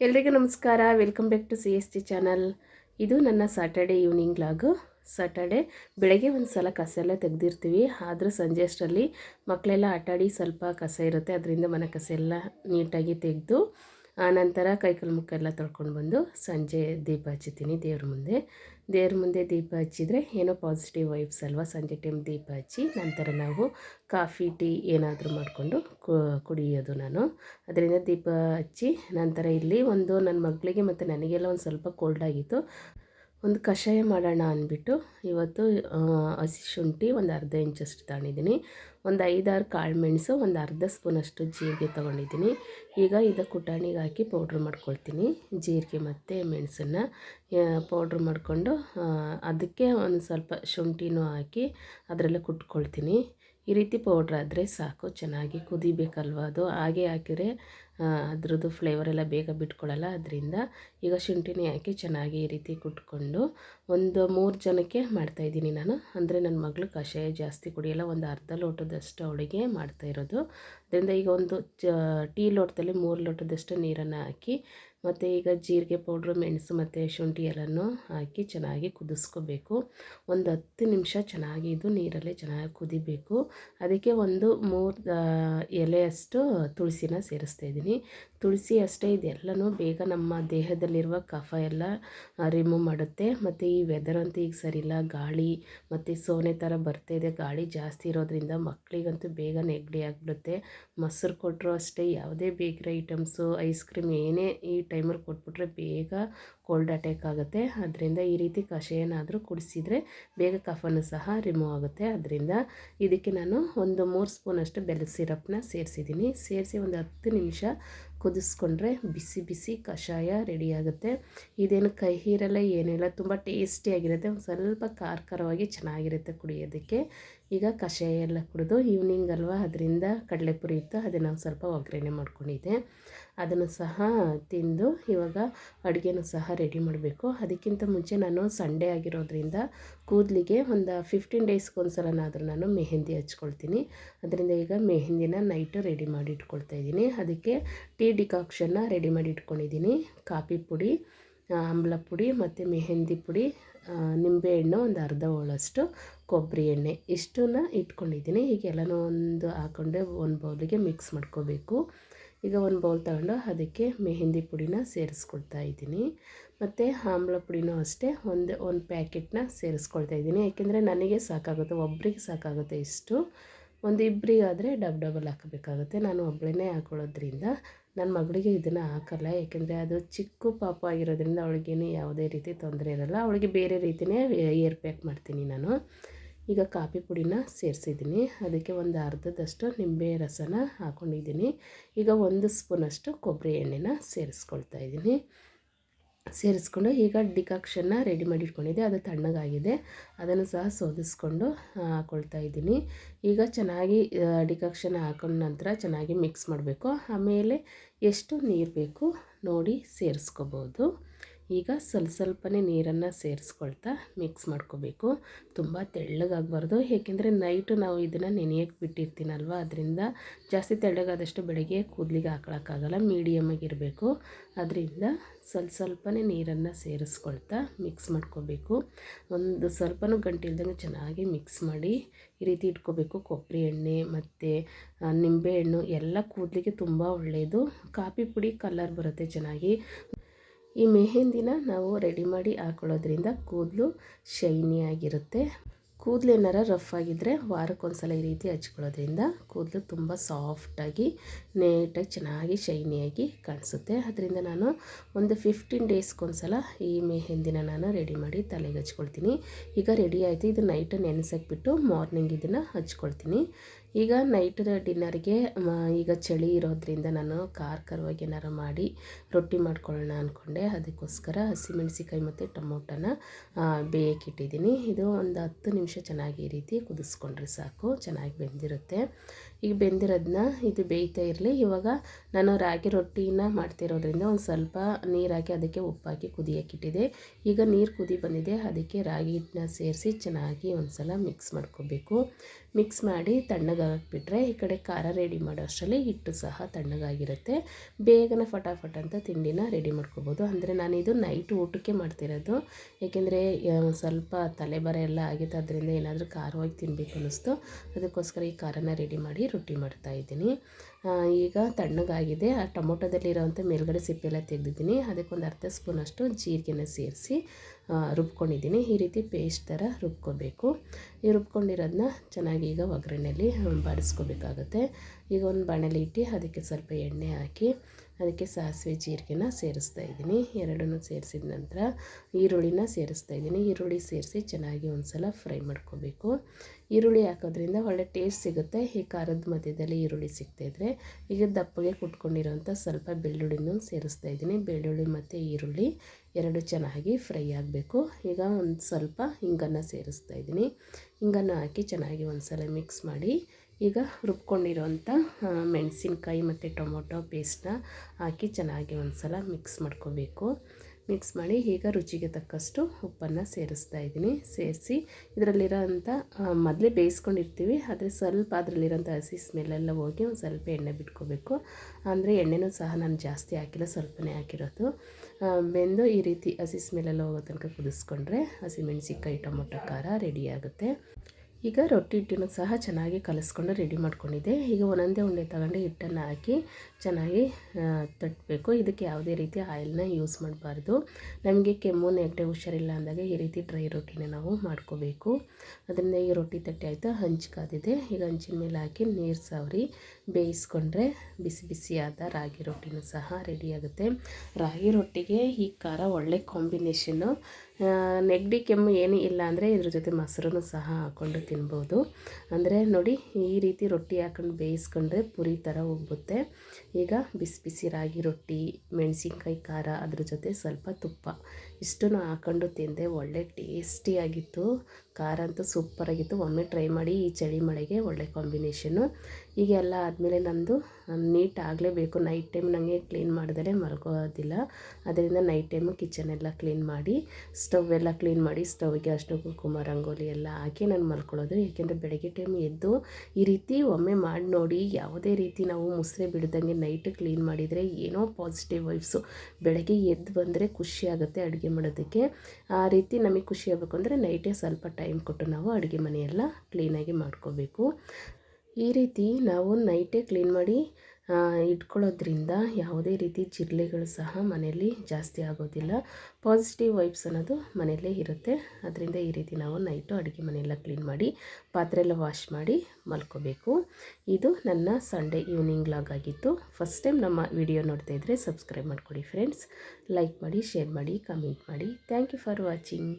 ಎಲ್ರಿಗೂ ನಮಸ್ಕಾರ. Welcome back to C S T channel ಇದು ನನ್ನ ಸಾಟರ್ಡೆ ಈವ್ನಿಂಗ್ ಲಾಗು ಸಾಟರ್ಡೆ ಬೆಳಗ್ಗೆ ಒಂದು ಸಲ ಕಸ ಎಲ್ಲ ತೆಗೆದಿರ್ತೀವಿ. ಆದರೂ ಸಂಜೆ ಅಷ್ಟರಲ್ಲಿ ಮಕ್ಕಳೆಲ್ಲ ಆಟಾಡಿ ಸ್ವಲ್ಪ ಕಸ ಇರುತ್ತೆ. ಅದರಿಂದ ಮನೆ ಕಸ ಎಲ್ಲ ನೀಟಾಗಿ ತೆಗೆದು ಆನಂತರ ಕೈಕಲ್ ಮುಖ ಎಲ್ಲ ತೊಳ್ಕೊಂಡು ಬಂದು ಸಂಜೆ ದೀಪ ಹಚ್ಚುತ್ತೀನಿ ದೇವ್ರ ಮುಂದೆ. ದೇವ್ರ ಮುಂದೆ ದೀಪ ಹಚ್ಚಿದರೆ ಏನೋ ಪಾಸಿಟಿವ್ ವೈಬ್ಸ್ ಅಲ್ವಾ? ಸಂಜೆ ಟೈಮ್ ದೀಪ ಹಚ್ಚಿ ನಂತರ ನಾವು ಕಾಫಿ, ಟೀ ಏನಾದರೂ ಮಾಡಿಕೊಂಡು ಕುಡಿಯೋದು ನಾನು. ಅದರಿಂದ ದೀಪ ಹಚ್ಚಿ ನಂತರ ಇಲ್ಲಿ ಒಂದು ನನ್ನ ಮಗಳಿಗೆ ಮತ್ತು ನನಗೆಲ್ಲ ಒಂದು ಸ್ವಲ್ಪ ಕೋಲ್ಡ್ ಆಗಿತ್ತು. ಒಂದು ಕಷಾಯ ಮಾಡೋಣ ಅಂದ್ಬಿಟ್ಟು ಇವತ್ತು ಹಸಿ ಶುಂಠಿ ಒಂದು ಅರ್ಧ ಇಂಚಷ್ಟು ತಗೊಂಡಿದ್ದೀನಿ. ಒಂದು ಐದಾರು ಕಾಳು ಮೆಣಸು, ಒಂದು ಅರ್ಧ ಸ್ಪೂನಷ್ಟು ಜೀರಿಗೆ ತೊಗೊಂಡಿದ್ದೀನಿ. ಈಗ ಇದು ಕುಟಾಣಿಗೆ ಹಾಕಿ ಪೌಡ್ರ್ ಮಾಡ್ಕೊಳ್ತೀನಿ. ಜೀರಿಗೆ ಮತ್ತು ಮೆಣಸನ್ನು ಪೌಡ್ರ್ ಮಾಡಿಕೊಂಡು ಅದಕ್ಕೆ ಒಂದು ಸ್ವಲ್ಪ ಶುಂಠಿನೂ ಹಾಕಿ ಅದರಲ್ಲೇ ಕುಟ್ಕೊಳ್ತೀನಿ. ಈ ರೀತಿ ಪೌಡ್ರ್ ಆದರೆ ಸಾಕು, ಚೆನ್ನಾಗಿ ಕುದಿಬೇಕಲ್ವ ಅದು? ಹಾಗೆ ಹಾಕಿದರೆ ಅದ್ರದ್ದು ಫ್ಲೇವರೆಲ್ಲ ಬೇಗ ಬಿಟ್ಕೊಳ್ಳಲ್ಲ ಅದರಿಂದ ಈಗ ಶುಂಠಿನೇ ಹಾಕಿ ಚೆನ್ನಾಗಿ ಈ ರೀತಿ ಕುಟ್ಕೊಂಡು ಒಂದು ಮೂರು ಜನಕ್ಕೆ ಮಾಡ್ತಾಯಿದ್ದೀನಿ ನಾನು. ಅಂದರೆ ನನ್ನ ಮಗಳು ಕಷಾಯ ಜಾಸ್ತಿ ಕುಡಿಯಲ್ಲ, ಒಂದು ಅರ್ಧ ಲೋಟದಷ್ಟು ಅವಳಿಗೆ ಮಾಡ್ತಾಯಿರೋದು ಅದರಿಂದ ಈಗ ಒಂದು ಚ, ಟೀ ಲೋಟದಲ್ಲಿ ಮೂರು ಲೋಟದಷ್ಟು ನೀರನ್ನು ಹಾಕಿ ಮತ್ತು ಈಗ ಜೀರಿಗೆ ಪೌಡ್ರು, ಮೆಣಸು ಮತ್ತು ಶುಂಠಿ ಎಲ್ಲನೂ ಹಾಕಿ ಚೆನ್ನಾಗಿ ಕುದಿಸ್ಕೋಬೇಕು. ಒಂದು ಹತ್ತು ನಿಮಿಷ ಚೆನ್ನಾಗಿ ಇದು ನೀರಲ್ಲೇ ಚೆನ್ನಾಗಿ ಕುದಿಬೇಕು. ಅದಕ್ಕೆ ಒಂದು ಮೂರು ಎಲೆಯಷ್ಟು ತುಳಸಿನ ಸೇರಿಸ್ತಾ ಇದ್ದೀನಿ. ತುಳಸಿ ಅಷ್ಟೇ ಇದೆಲ್ಲನೂ ಬೇಗ ನಮ್ಮ ದೇಹದಲ್ಲಿರುವ ಕಫ ಎಲ್ಲ ರಿಮೂವ್ ಮಾಡುತ್ತೆ. ಮತ್ತು ಈ ವೆದರ್ ಅಂತೂ ಈಗ ಸರಿಯಿಲ್ಲ ಗಾಳಿ ಮತ್ತು ಸೋನೆ ಥರ ಬರ್ತಾಯಿದೆ ಗಾಳಿ ಜಾಸ್ತಿ ಇರೋದ್ರಿಂದ ಮಕ್ಕಳಿಗಂತೂ ಬೇಗ ನೆಗಡಿ ಆಗಿಬಿಡುತ್ತೆ. ಮೊಸರು ಕೊಟ್ಟರು ಅಷ್ಟೇ ಯಾವುದೇ ಬೇಕ್ರಿ ಐಟಮ್ಸು, ಐಸ್ ಕ್ರೀಮ್ ಏನೇ ಈ ಟೈಮಲ್ಲಿ ಕೊಟ್ಬಿಟ್ರೆ ಬೇಗ ಕೋಲ್ಡ್ ಅಟ್ಯಾಕ್ ಆಗುತ್ತೆ. ಅದರಿಂದ ಈ ರೀತಿ ಕಷಾಯನಾದರೂ ಕುಡಿಸಿದರೆ ಬೇಗ ಕಫನೂ ಸಹ ರಿಮೂವ್ ಆಗುತ್ತೆ. ಅದರಿಂದ ಇದಕ್ಕೆ ನಾನು ಒಂದು ಮೂರು ಸ್ಪೂನಷ್ಟು ಬೆಲ್ಲ ಸಿರಪ್ನ ಸೇರಿಸಿದ್ದೀನಿ. ಸೇರಿಸಿ ಒಂದು ಹತ್ತು ನಿಮಿಷ ಕುದಿಸ್ಕೊಂಡ್ರೆ ಬಿಸಿ ಬಿಸಿ ಕಷಾಯ ರೆಡಿಯಾಗುತ್ತೆ ಇದೇನು ಕೈ ಹೀರಲ್ಲ ಏನಿಲ್ಲ ತುಂಬ ಟೇಸ್ಟಿಯಾಗಿರುತ್ತೆ ಒಂದು ಸ್ವಲ್ಪ ಖಾರ ಚೆನ್ನಾಗಿರುತ್ತೆ ಕುಡಿಯೋದಕ್ಕೆ. ಈಗ ಕಷಾಯ ಎಲ್ಲ ಕುಡಿದು ಈವ್ನಿಂಗ್ ಅಲ್ವಾ, ಅದರಿಂದ ಕಡಲೆಪುರಿ ಇತ್ತು, ಅದನ್ನು ಸ್ವಲ್ಪ ಒಗ್ಗರಣೆ ಮಾಡ್ಕೊಂಡಿದ್ದೆ. ಅದನ್ನು ಸಹ ತಿಂದು ಇವಾಗ ಅಡುಗೆನೂ ಸಹ ರೆಡಿ ಮಾಡಬೇಕು. ಅದಕ್ಕಿಂತ ಮುಂಚೆ ನಾನು ಸಂಡೇ ಆಗಿರೋದ್ರಿಂದ ಕೂದಲಿಗೆ ಒಂದು ಫಿಫ್ಟೀನ್ ಡೇಸ್ಗೊಂದ್ಸಲನಾದರೂ ನಾನು ಮೆಹೆಂದಿ ಹಚ್ಕೊಳ್ತೀನಿ. ಅದರಿಂದ ಈಗ ಮೆಹೆಂದಿನ ನೈಟು ರೆಡಿ ಮಾಡಿ ಇಟ್ಕೊಳ್ತಾ ಇದ್ದೀನಿ. ಅದಕ್ಕೆ ಟೀ ಡಿಕಾಕ್ಷನ್ನ ರೆಡಿ ಮಾಡಿ ಇಟ್ಕೊಂಡಿದ್ದೀನಿ. ಕಾಫಿ ಪುಡಿ ಆಮ್ಲ ಪುಡಿ ಮತ್ತು ಮೆಹೆಂದಿ ಪುಡಿ ನಿಂಬೆಹಣ್ಣು ಒಂದು ಅರ್ಧ ಹೋಳಷ್ಟು ಕೊಬ್ಬರಿ ಎಣ್ಣೆ ಇಷ್ಟನ್ನ ಇಟ್ಕೊಂಡಿದ್ದೀನಿ. ಈಗ ಎಲ್ಲನೂ ಒಂದು ಹಾಕ್ಕೊಂಡು ಒಂದು ಬೌಲಿಗೆ ಮಿಕ್ಸ್ ಮಾಡ್ಕೋಬೇಕು. ಈಗ ಒಂದು ಬೌಲ್ ತಗೊಂಡು ಅದಕ್ಕೆ ಮೆಹಂದಿ ಪುಡಿನ ಸೇರಿಸ್ಕೊಳ್ತಾ ಇದ್ದೀನಿ. ಮತ್ತು ಆಮ್ಲ ಪುಡಿನೂ ಅಷ್ಟೇ, ಒಂದು ಒಂದು ಪ್ಯಾಕೆಟ್ನ ಸೇರಿಸ್ಕೊಳ್ತಾ ಇದ್ದೀನಿ. ಯಾಕೆಂದರೆ ನನಗೆ ಸಾಕಾಗುತ್ತೆ ಒಬ್ಬರಿಗೆ ಸಾಕಾಗುತ್ತೆ ಇಷ್ಟು. ಒಂದು ಇಬ್ಬರಿಗಾದರೆ ಡಬ್ ಡಬಲ್ ಹಾಕಬೇಕಾಗುತ್ತೆ. ನಾನು ಒಬ್ಬಳೇ ಹಾಕೊಳ್ಳೋದ್ರಿಂದ ನನ್ನ ಮಗಳಿಗೆ ಇದನ್ನು ಹಾಕಲ್ಲ. ಏಕೆಂದರೆ ಅದು ಚಿಕ್ಕ ಪಾಪ ಆಗಿರೋದ್ರಿಂದ ಅವಳಿಗೇನು ಯಾವುದೇ ರೀತಿ ತೊಂದರೆ ಇರಲ್ಲ. ಅವಳಿಗೆ ಬೇರೆ ರೀತಿಯೇ ಏರ್ ಪ್ಯಾಕ್ ಮಾಡ್ತೀನಿ ನಾನು. ಈಗ ಕಾಫಿ ಪುಡಿನ ಸೇರಿಸಿದ್ದೀನಿ. ಅದಕ್ಕೆ ಒಂದು ಅರ್ಧದಷ್ಟು ನಿಂಬೆ ರಸನ ಹಾಕ್ಕೊಂಡಿದ್ದೀನಿ ಈಗ ಒಂದು ಸ್ಪೂನಷ್ಟು ಕೊಬ್ಬರಿ ಎಣ್ಣೆನ ಸೇರಿಸ್ಕೊಳ್ತಾ ಇದ್ದೀನಿ. ಸೇರಿಸ್ಕೊಂಡು ಈಗ ಡಿಕಾಕ್ಷನ್ನ ರೆಡಿ ಮಾಡಿ ಇಟ್ಕೊಂಡಿದ್ದೆ ಅದು ತಣ್ಣಗಾಗಿದೆ. ಅದನ್ನು ಸಹ ಸೋದಿಸ್ಕೊಂಡು ಹಾಕ್ಕೊಳ್ತಾ ಇದ್ದೀನಿ. ಈಗ ಚೆನ್ನಾಗಿ ಡಿಕಾಕ್ಷನ್ ಹಾಕೊಂಡ ನಂತರ ಚೆನ್ನಾಗಿ ಮಿಕ್ಸ್ ಮಾಡಬೇಕು. ಆಮೇಲೆ ಎಷ್ಟು ನೀರು ಬೇಕು ನೋಡಿ ಸೇರಿಸ್ಕೋಬೋದು. ಈಗ ಸ್ವಲ್ಪ ಸ್ವಲ್ಪನೇ ನೀರನ್ನು ಸೇರಿಸ್ಕೊಳ್ತಾ ಮಿಕ್ಸ್ ಮಾಡ್ಕೋಬೇಕು. ತುಂಬ ತೆಳ್ಳಗಾಗಬಾರ್ದು. ಏಕೆಂದರೆ ನೈಟು ನಾವು ಇದನ್ನು ನೆನೆಯೋಕ್ಕೆ ಬಿಟ್ಟಿರ್ತೀನಲ್ವ? ಅದರಿಂದ ಜಾಸ್ತಿ ತೆಳ್ಳಗಾದಷ್ಟು ಬೆಳಗ್ಗೆ ಕೂದಲಿಗೆ ಹಾಕೊಳಕ್ಕಾಗಲ್ಲ. ಮೀಡಿಯಮಾಗಿರಬೇಕು ಅದರಿಂದ ಸ್ವಲ್ಪ ಸ್ವಲ್ಪನೇ ನೀರನ್ನು ಸೇರಿಸ್ಕೊಳ್ತಾ ಮಿಕ್ಸ್ ಮಾಡ್ಕೋಬೇಕು. ಒಂದು ಸ್ವಲ್ಪನೂ ಗಂಟಿಲ್ದಂಗೆ ಚೆನ್ನಾಗಿ ಮಿಕ್ಸ್ ಮಾಡಿ ಈ ರೀತಿ ಇಟ್ಕೋಬೇಕು. ಕೊಬ್ಬರಿ ಎಣ್ಣೆ ಮತ್ತು ನಿಂಬೆಹಣ್ಣು ಎಲ್ಲ ಕೂದಲಿಗೆ ತುಂಬ ಒಳ್ಳೆಯದು ಕಾಫಿ ಪುಡಿ ಕಲರ್ ಬರುತ್ತೆ ಚೆನ್ನಾಗಿ. ಈ ಮೆಹೆಂದಿನ ನಾವು ರೆಡಿ ಮಾಡಿ ಹಾಕೊಳ್ಳೋದ್ರಿಂದ ಕೂದಲು ಶೈನಿಯಾಗಿರುತ್ತೆ ಕೂದಲು ಏನಾರ ರಫ್ ಆಗಿದ್ದರೆ ವಾರಕ್ಕೊಂದ್ಸಲ ಈ ರೀತಿ ಹಚ್ಕೊಳ್ಳೋದ್ರಿಂದ ಕೂದಲು ತುಂಬ ಸಾಫ್ಟಾಗಿ ನೀಟಾಗಿ ಚೆನ್ನಾಗಿ ಶೈನಿಯಾಗಿ ಕಾಣಿಸುತ್ತೆ. ಅದರಿಂದ ನಾನು ಒಂದು ಫಿಫ್ಟೀನ್ ಡೇಸ್ಗೊಂದ್ಸಲ ಈ ಮೆಹೆಂದಿನ ನಾನು ರೆಡಿ ಮಾಡಿ ತಲೆಗೆ ಹಚ್ಕೊಳ್ತೀನಿ. ಈಗ ರೆಡಿ ಆಯಿತು. ಇದು ನೈಟ್ ನೆನೆಸಾಕ್ಬಿಟ್ಟು ಮಾರ್ನಿಂಗ್ ಇದನ್ನು ಹಚ್ಕೊಳ್ತೀನಿ. ಈಗ ನೈಟ್ ಡಿನ್ನರ್ಗೆ ಈಗ ಚಳಿ ಇರೋದ್ರಿಂದ ನಾನು ಖಾರ ಖಾರವಾಗಿ ಏನಾರು ಮಾಡಿ ರೊಟ್ಟಿ ಮಾಡ್ಕೊಳ್ಳೋಣ ಅಂದ್ಕೊಂಡೆ ಅದಕ್ಕೋಸ್ಕರ ಹಸಿಮೆಣಸಿಕಾಯಿ ಮತ್ತು ಟೊಮೊಟೊನ ಬೇಯಕ್ಕಿಟ್ಟಿದ್ದೀನಿ ಇದು ಒಂದು ಹತ್ತು ನಿಮಿಷ ಚೆನ್ನಾಗಿ ಈ ರೀತಿ ಕುದಿಸ್ಕೊಂಡ್ರೆ ಸಾಕು. ಚೆನ್ನಾಗಿ ಬೆಂದಿರುತ್ತೆ. ಈಗ ಬೆಂದಿರೋದನ್ನ ಇದು ಬೇಯ್ತಾ ಇರಲಿ. ಇವಾಗ ನಾನು ರಾಗಿ ರೊಟ್ಟಿನ ಮಾಡ್ತಿರೋದ್ರಿಂದ ಒಂದು ಸ್ವಲ್ಪ ನೀರು ಹಾಕಿ ಅದಕ್ಕೆ ಉಪ್ಪಾಕಿ ಕುದಿಯೋಕ್ಕಿಟ್ಟಿದೆ ಈಗ ನೀರು ಕುದಿ ಬಂದಿದೆ. ಅದಕ್ಕೆ ರಾಗಿ ಹಿಟ್ಟನ್ನ ಸೇರಿಸಿ ಚೆನ್ನಾಗಿ ಒಂದು ಸಲ ಮಿಕ್ಸ್ ಮಾಡ್ಕೋಬೇಕು. ಮಿಕ್ಸ್ ಮಾಡಿ ತಣ್ಣಗಾಕ್ಬಿಟ್ರೆ ಈ ಕಡೆ ಖಾರ ರೆಡಿ ಮಾಡೋ ಅಷ್ಟರಲ್ಲಿ ಹಿಟ್ಟು ಸಹ ತಣ್ಣಗಾಗಿರುತ್ತೆ. ಬೇಗನೆ ಫಟಾಫಟ್ ಅಂತ ತಿಂಡಿನ ರೆಡಿ ಮಾಡ್ಕೋಬೋದು. ಅಂದರೆ ನಾನಿದು ನೈಟ್ ಊಟಕ್ಕೆ ಮಾಡ್ತಿರೋದು. ಏಕೆಂದರೆ ಸ್ವಲ್ಪ ತಲೆಬರ ಎಲ್ಲ ಆಗಿತ್ತು ಅದರಿಂದ ಏನಾದರೂ ಖಾರವಾಗಿ ತಿನ್ನಬೇಕು ಅನ್ನಿಸ್ತು. ಅದಕ್ಕೋಸ್ಕರ ಈ ಖಾರನ ರೆಡಿ ಮಾಡಿ ರೊಟ್ಟಿ ಮಾಡ್ತಾಯಿದ್ದೀನಿ ಈಗ ತಣ್ಣಗಾಗಿದೆ. ಆ ಟೊಮೊಟೊದಲ್ಲಿರೋವಂಥ ಮೇಲ್ಗಡೆ ಸಿಪ್ಪೆಲ್ಲ ತೆಗೆದಿದ್ದೀನಿ. ಅದಕ್ಕೊಂದು ಅರ್ಧ ಸ್ಪೂನಷ್ಟು ಜೀರಿಗೆನ ಸೇರಿಸಿ ರುಬ್ಕೊಂಡಿದ್ದೀನಿ. ಈ ರೀತಿ ಪೇಸ್ಟ್ ಥರ ರುಬ್ಕೋಬೇಕು. ಈ ರುಬ್ಕೊಂಡಿರೋದನ್ನ ಚೆನ್ನಾಗಿ ಈಗ ಒಗ್ಗರಣೆಯಲ್ಲಿ ಬಾಡಿಸ್ಕೋಬೇಕಾಗತ್ತೆ ಈಗ ಒಂದು ಬಾಣಲಿ ಇಟ್ಟು ಅದಕ್ಕೆ ಸ್ವಲ್ಪ ಎಣ್ಣೆ ಹಾಕಿ ಅದಕ್ಕೆ ಸಾಸಿವೆ ಜೀರಿಗೆನ ಸೇರಿಸ್ತಾ ಇದ್ದೀನಿ. ಎರಡನ್ನೂ ಸೇರಿಸಿದ ನಂತರ ಈರುಳ್ಳಿನ ಸೇರಿಸ್ತಾ ಇದ್ದೀನಿ. ಈರುಳ್ಳಿ ಸೇರಿಸಿ ಚೆನ್ನಾಗಿ ಒಂದು ಸಲ ಫ್ರೈ ಮಾಡ್ಕೋಬೇಕು. ಈರುಳ್ಳಿ ಹಾಕೋದ್ರಿಂದ ಒಳ್ಳೆ ಟೇಸ್ಟ್ ಸಿಗುತ್ತೆ. ಈ ಖಾರದ ಮಧ್ಯದಲ್ಲಿ ಈರುಳ್ಳಿ ಸಿಗ್ತಾಯಿದ್ರೆ ಈಗ ದಪ್ಪಗೆ ಕುಟ್ಕೊಂಡಿರೋಂಥ ಸ್ವಲ್ಪ ಬೆಳ್ಳುಳ್ಳಿನೂ ಸೇರಿಸ್ತಾ ಇದ್ದೀನಿ. ಬೆಳ್ಳುಳ್ಳಿ ಮತ್ತು ಈರುಳ್ಳಿ ಎರಡು ಚೆನ್ನಾಗಿ ಫ್ರೈ ಆಗಬೇಕು. ಈಗ ಒಂದು ಸ್ವಲ್ಪ ಹಿಂಗನ್ನು ಸೇರಿಸ್ತಾ ಇದ್ದೀನಿ. ಹಿಂಗನ್ನು ಹಾಕಿ ಚೆನ್ನಾಗಿ ಒಂದು ಸಲ ಮಿಕ್ಸ್ ಮಾಡಿ ಈಗ ರುಬ್ಕೊಂಡಿರೋಂಥ ಮೆಣಸಿನ್ಕಾಯಿ ಮತ್ತು ಟೊಮೊಟೊ ಪೇಸ್ಟನ್ನ ಹಾಕಿ ಚೆನ್ನಾಗಿ ಒಂದು ಸಲ ಮಿಕ್ಸ್ ಮಾಡ್ಕೋಬೇಕು. ಮಿಕ್ಸ್ ಮಾಡಿ ಈಗ ರುಚಿಗೆ ತಕ್ಕಷ್ಟು ಉಪ್ಪನ್ನು ಸೇರಿಸ್ತಾ ಇದ್ದೀನಿ. ಸೇರಿಸಿ ಇದರಲ್ಲಿರೋ ಅಂಥ ಮೊದಲೇ ಬೇಯಿಸ್ಕೊಂಡಿರ್ತೀವಿ, ಆದರೆ ಸ್ವಲ್ಪ ಅದರಲ್ಲಿರೋಂಥ ಹಸಿ ಸ್ಮೆಲ್ಲೆಲ್ಲ ಹೋಗಿ ಒಂದು ಸ್ವಲ್ಪ ಎಣ್ಣೆ ಬಿಟ್ಕೋಬೇಕು. ಅಂದರೆ ಎಣ್ಣೆನೂ ಸಹ ನಾನು ಜಾಸ್ತಿ ಹಾಕಿಲ್ಲ, ಸ್ವಲ್ಪನೇ ಹಾಕಿರೋದು. ಬೆಂದು ಈ ರೀತಿ ಹಸಿ ಸ್ಮೆಲ್ಲೆಲ್ಲ ಹೋಗೋ ತನಕ ಕುದಿಸ್ಕೊಂಡ್ರೆ ಹಸಿಮೆಣ್ಸಿನ್ಕಾಯಿ ಟೊಮೊಟೊ, ಖಾರ ರೆಡಿ ಆಗುತ್ತೆ. ಈಗ ರೊಟ್ಟಿ ಹಿಟ್ಟನ್ನು ಸಹ ಚೆನ್ನಾಗಿ ಕಲಿಸ್ಕೊಂಡು ರೆಡಿ ಮಾಡ್ಕೊಂಡಿದ್ದೆ. ಈಗ ಒಂದೊಂದೇ ಉಂಡೆ ತಗೊಂಡು ಹಿಟ್ಟನ್ನು ಹಾಕಿ ಚೆನ್ನಾಗಿ ತಟ್ಟಬೇಕು ಇದಕ್ಕೆ ಯಾವುದೇ ರೀತಿ ಆಯಿಲ್ನ ಯೂಸ್ ಮಾಡಬಾರ್ದು. ನಮಗೆ ಕೆಮ್ಮು, ನೆಗಡೆ ಹುಷಾರಿಲ್ಲ ಅಂದಾಗ ಈ ರೀತಿ ಡ್ರೈ ರೊಟ್ಟಿನ ನಾವು ಮಾಡ್ಕೋಬೇಕು. ಅದರಿಂದ ಈ ರೊಟ್ಟಿ ತಟ್ಟೆ ಆಯಿತು? ಹಂಚ್ಕಾದಿದೆ ಈಗ ಹಂಚಿನ ಮೇಲೆ ಹಾಕಿ ನೀರು ಸವರಿ ಬೇಯಿಸ್ಕೊಂಡ್ರೆ ಬಿಸಿ ಬಿಸಿಯಾದ ರಾಗಿ ರೊಟ್ಟಿನೂ ಸಹ ರೆಡಿಯಾಗುತ್ತೆ ರಾಗಿ ರೊಟ್ಟಿಗೆ ಈ ಖಾರ ಒಳ್ಳೆ ಕಾಂಬಿನೇಷನ್ನು ನೆಗಡಿ ಕೆಮ್ಮು ಏನೂ ಇಲ್ಲ ಅಂದರೆ ಇದ್ರ ಜೊತೆ ಮೊಸರನ್ನು ಸಹ ಹಾಕ್ಕೊಂಡು ತಿನ್ಬೋದು. ಅಂದರೆ ನೋಡಿ, ಈ ರೀತಿ ರೊಟ್ಟಿ ಹಾಕೊಂಡು ಬೇಯಿಸ್ಕೊಂಡ್ರೆ ಪುರಿ ಥರ ಉಬ್ಬುತ್ತೆ ಈಗ ಬಿಸಿ ಬಿಸಿ ರಾಗಿ ರೊಟ್ಟಿ, ಮೆಣಸಿನ್ಕಾಯಿ ಖಾರ ಅದ್ರ ಜೊತೆ ಸ್ವಲ್ಪ ತುಪ್ಪ. ಇಷ್ಟನ್ನು ಹಾಕೊಂಡು ತಿಂದೆ. ಒಳ್ಳೆ ಟೇಸ್ಟಿಯಾಗಿತ್ತು. ಖಾರ ಅಂತೂ ಸೂಪರಾಗಿತ್ತು. ಒಮ್ಮೆ ಟ್ರೈ ಮಾಡಿ ಈ ಚಳಿ ಮಳೆಗೆ ಒಳ್ಳೆ ಕಾಂಬಿನೇಷನ್ನು. ಈಗ ಎಲ್ಲ ಆದಮೇಲೆ ನಂದು ನೀಟ್ ಆಗಲೇಬೇಕು. ನೈಟ್ ಟೈಮ್ ನನಗೆ ಕ್ಲೀನ್ ಮಾಡಿದರೆ ಮಲ್ಕೋದಿಲ್ಲ. ಅದರಿಂದ ನೈಟ್ ಟೈಮು ಕಿಚನ್ ಎಲ್ಲ ಕ್ಲೀನ್ ಮಾಡಿ, ಸ್ಟವ್ ಎಲ್ಲ ಕ್ಲೀನ್ ಮಾಡಿ, ಸ್ಟವ್ಗೆ ಅಷ್ಟು ಕುಂಕುಮ, ರಂಗೋಲಿ ಎಲ್ಲ ಹಾಕಿ ನಾನು ಮಲ್ಕೊಳ್ಳೋದು. ಏಕೆಂದರೆ ಬೆಳಗ್ಗೆ ಟೈಮ್ ಎದ್ದು ಈ ರೀತಿ ಒಮ್ಮೆ ಮಾಡಿ ನೋಡಿ, ಯಾವುದೇ ರೀತಿ ನಾವು ಮುಸ್ರೆ ಬಿಡ್ದಂಗೆ ನೈಟ್ ಕ್ಲೀನ್ ಮಾಡಿದರೆ ಏನೋ ಪಾಸಿಟಿವ್ ವೈಬ್ಸು. ಬೆಳಗ್ಗೆ ಎದ್ದು ಬಂದರೆ ಖುಷಿ ಆಗುತ್ತೆ. ಅಡುಗೆ ಮಾಡೋದಕ್ಕೆ, ಆ ರೀತಿ ನಮಗೆ ಖುಷಿ ಆಗಬೇಕು ಅಂದರೆ ನೈಟೇ ಸ್ವಲ್ಪ ಟೈಮ್ ಕೊಟ್ಟು ನಾವು ಅಡುಗೆ ಮನೆಯೆಲ್ಲ ಕ್ಲೀನಾಗಿ ಮಾಡ್ಕೋಬೇಕು. ಈ ರೀತಿ ನಾವು ನೈಟೇ ಕ್ಲೀನ್ ಮಾಡಿ ಇಟ್ಕೊಳ್ಳೋದ್ರಿಂದ ಯಾವುದೇ ರೀತಿ ಜಿರಳೆಗಳು ಸಹ ಮನೆಯಲ್ಲಿ ಜಾಸ್ತಿ ಆಗೋದಿಲ್ಲ. ಪಾಸಿಟಿವ್ ವೈಬ್ಸ್ ಅನ್ನೋದು ಮನೆಯಲ್ಲೇ ಇರುತ್ತೆ. ಅದರಿಂದ ಈ ರೀತಿ ನಾವು ನೈಟು ಅಡುಗೆ ಮನೆಯೆಲ್ಲ ಕ್ಲೀನ್ ಮಾಡಿ, ಪಾತ್ರೆ ಎಲ್ಲ ವಾಶ್ ಮಾಡಿ ಮಲ್ಕೋಬೇಕು. ಇದು ನನ್ನ ಸಂಡೇ ಈವ್ನಿಂಗ್ ಲಾಗ್ ಆಗಿತ್ತು. ಫಸ್ಟ್ ಟೈಮ್ ನಮ್ಮ ವಿಡಿಯೋ ನೋಡ್ತಾ ಇದ್ದರೆ ಸಬ್ಸ್ಕ್ರೈಬ್ ಮಾಡಿಕೊಡಿ ಫ್ರೆಂಡ್ಸ್ ಲೈಕ್ ಮಾಡಿ ಶೇರ್ ಮಾಡಿ ಕಮೆಂಟ್ ಮಾಡಿ. Thank you for watching